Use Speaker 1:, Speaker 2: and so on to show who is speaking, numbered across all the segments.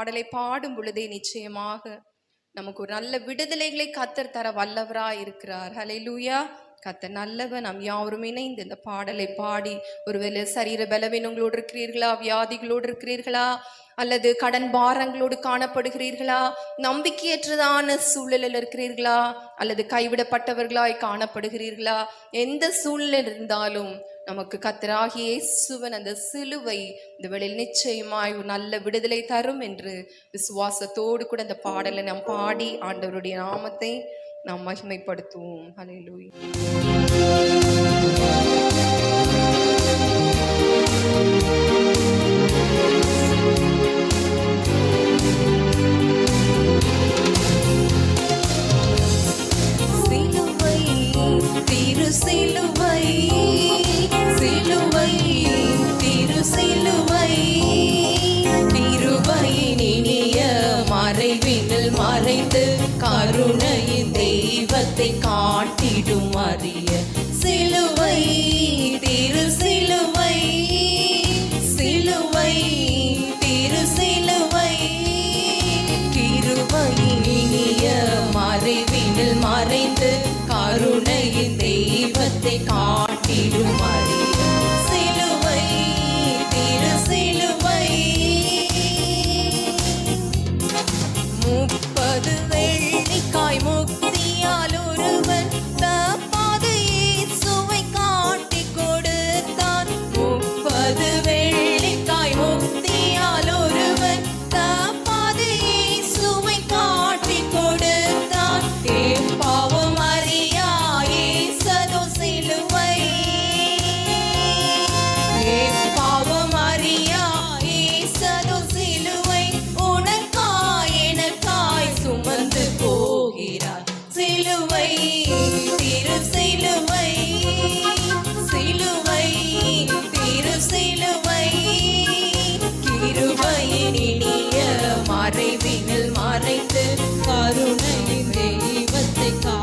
Speaker 1: பாடலை பாடும் பொழுதே நிச்சயமாக நமக்கு ஒரு நல்ல விடுதலைகளை கத்தர் தர வல்லவரா இருக்கிறார். லூயா கத்தர் நல்லவர் நாம் யாவரும் இணைந்து இந்த பாடலை பாடி ஒருவேளை சரீர பலவீனங்களோடு இருக்கிறீர்களா வியாதிகளோடு இருக்கிறீர்களா அல்லது கடன் பாரங்களோடு காணப்படுகிறீர்களா நம்பிக்கையற்றதான சூழலில் இருக்கிறீர்களா அல்லது கைவிடப்பட்டவர்களாய் காணப்படுகிறீர்களா எந்த சூழ்நிலை இருந்தாலும் நமக்கு கத்தராகிய இயேசுவன் அந்த சிலுவை இந்த வேளையில் நிச்சயமாய் நல்ல விடுதலை தரும் என்று விசுவாசத்தோடு கூட அந்த பாடலை நாம் பாடி ஆண்டவருடைய நாமத்தை நாம் மகிமைப்படுத்துவோம். ஹalleluya சிலுவை திரு சிலுவை. தெய்வத்தை காட்டிடும் அறிய சிலுவை திரு சிலுவை சிலுவை திரு சிலுவை. கிருவை இனிய மறைவினில் மறைந்து கருணையின் தெய்வத்தை காட்டிடும் அறிய சிலுவை திரு சிலுவை. முப்பது மறைவினில் மறைத்து கருணையின் தெய்வத்தை கா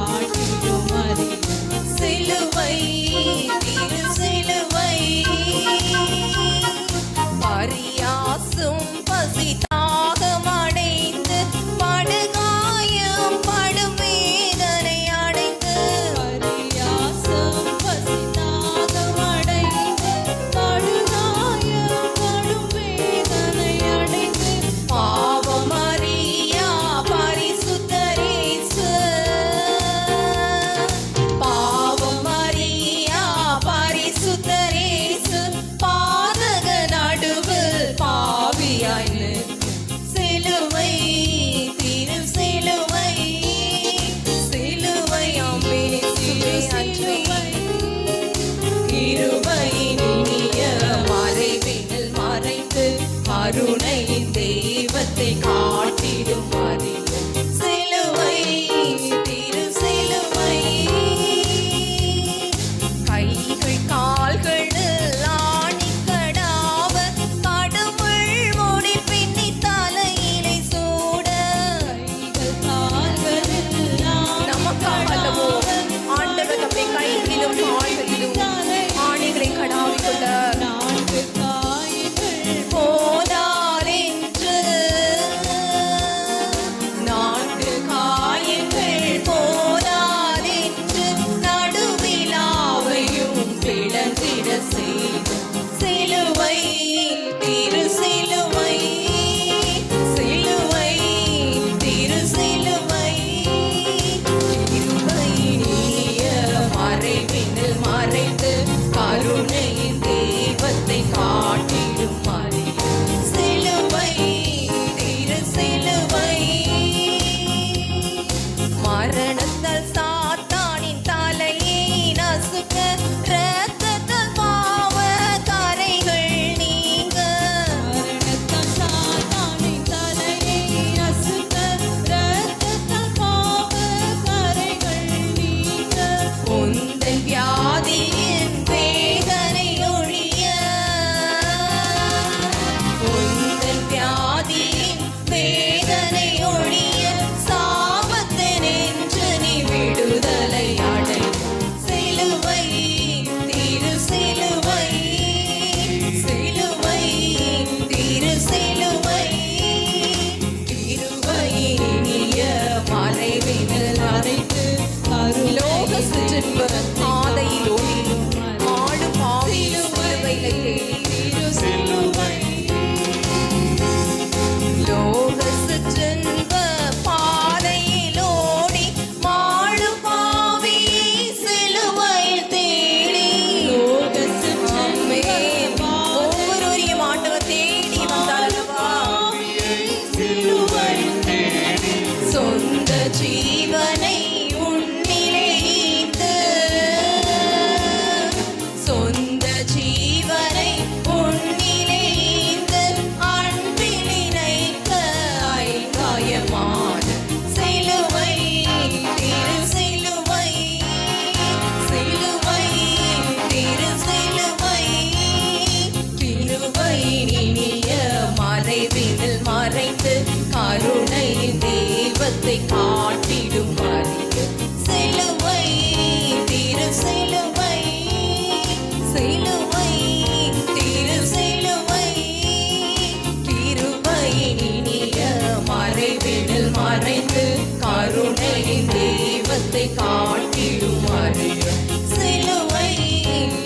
Speaker 1: தெய்வத்தை காட்டிடும் அறிவு சிலுவை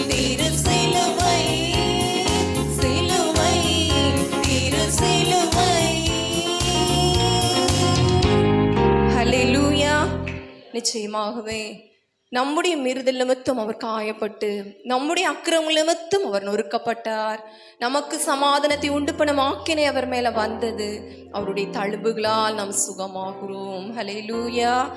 Speaker 1: திரு சிலுவை. சிலுவை திரு சிலுவை. ஹalleluya. நிச்சயமாகவே நம்முடைய மீறுதல் நிமித்தம் அவர் காயப்பட்டு நம்முடைய அக்கிரமங்கள் நிமித்தம் அவர் நொறுக்கப்பட்டார். நமக்கு சமாதானத்தை உண்டு பண்ணும் ஆக்கினை அவர் மேலே வந்தது. அவருடைய தழும்புகளால் நாம் சுகமாகிறோம். ஹலே லூயா